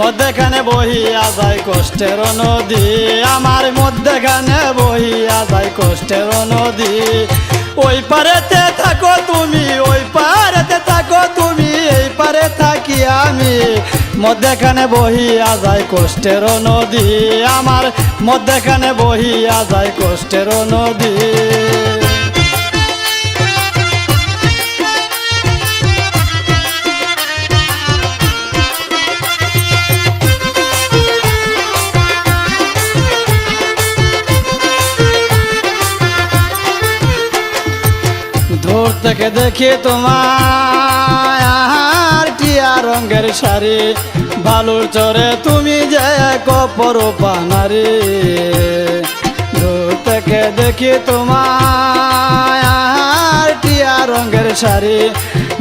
মধ্যেখানে বহিয়া যায় কষ্টের নদী। আমার মধ্যেখানে বহিয়া যায় কষ্টের নদী। ওই পারেতে থাকো তুমি, ওই পারেতে থাকো তুমি, এই পারে থাকি আমি। মধ্যেখানে বহিয়া যায় কষ্টের নদী। আমার মধ্যেখানে বহিয়া যায় কষ্টের নদী। থেকে দেখি তোমার টিয়া রঙের শাড়ি। বালুর চরে তুমি যে কপর পানারি। দূর থেকে দেখি তোমার টিয়া রঙের শাড়ি।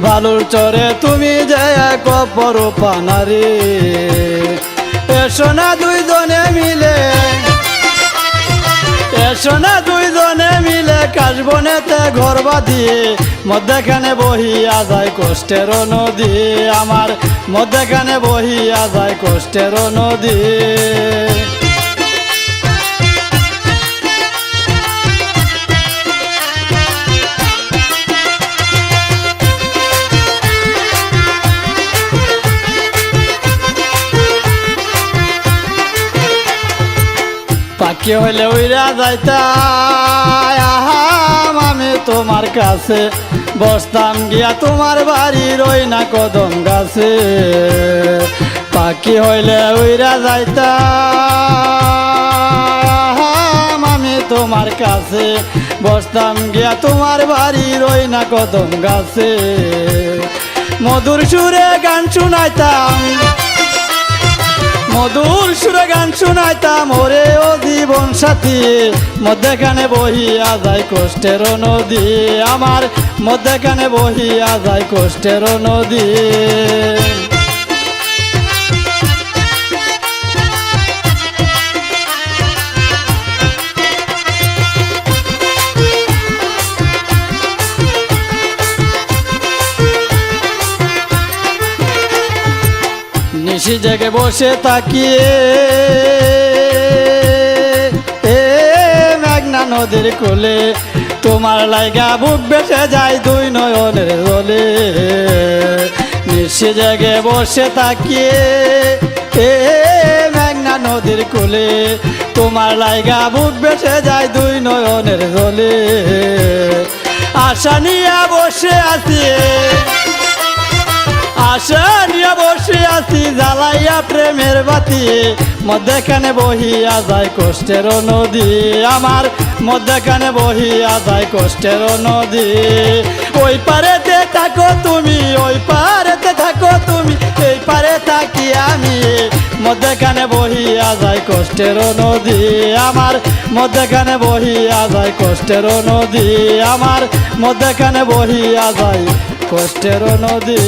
বালুর চরে তুমি যে কপর পানারি। এসো না দুইজনে মিলে, এসো না দুইজনে মিলে কাশবনেতে ঘর বাঁধি, মধ্যেখানে বহিয়া যায় কষ্টের নদী। আমার মধ্যেখানে বহিয়া যায় কষ্টের নদী। পাখি হইলে উইরা যাইতাম আমি তোমার কাছে। বসতাম গিয়া তোমার বাড়ি রই না কদম গাছে। পাখি হইলে উইরা যাইতাম আমি তোমার কাছে। বসতাম গিয়া তোমার বাড়ি রই না কদম গাছে। মধুর সুরে গান শুনাইতাম। মধুর সুরে গান শুনাইতাম, ওরে ও জীবন সাথী। মধ্যেখানে বহিয়া যায় কষ্টের নদী, আমার মধ্যেখানে বহিয়া যায় কষ্টের নদী। নিশি জেগে বসে তাকিয়ে। এ মেঘনা নদীর কোলে তোমার লাইগা বুক বেসে যায় দুই নয়নের জলে। নিশি জেগে বসে তাকিয়ে। এ মেঘনা নদীর কোলে তোমার লাইগা বুক বেসে যায় দুই নয়নের জলে। আশা নিয়ে বসে আছি। আশা আছি জ্বালাইয়া প্রেমের বাতি। মধ্যেখানে বহিয়া যায় কষ্টের নদী। আমার মধ্যেখানে বহিয়া যায় কষ্টের নদী। ওই পারেতে থাকো তুমি, ওই পারেতে থাকো তুমি, এই পারে থাকি আমি। মধ্যেখানে বহিয়া যায় কষ্টের নদী। আমার মধ্যেখানে বহিয়া যায় কষ্টের নদী। আমার মধ্যেখানে বহিয়া যায় কষ্টের নদী।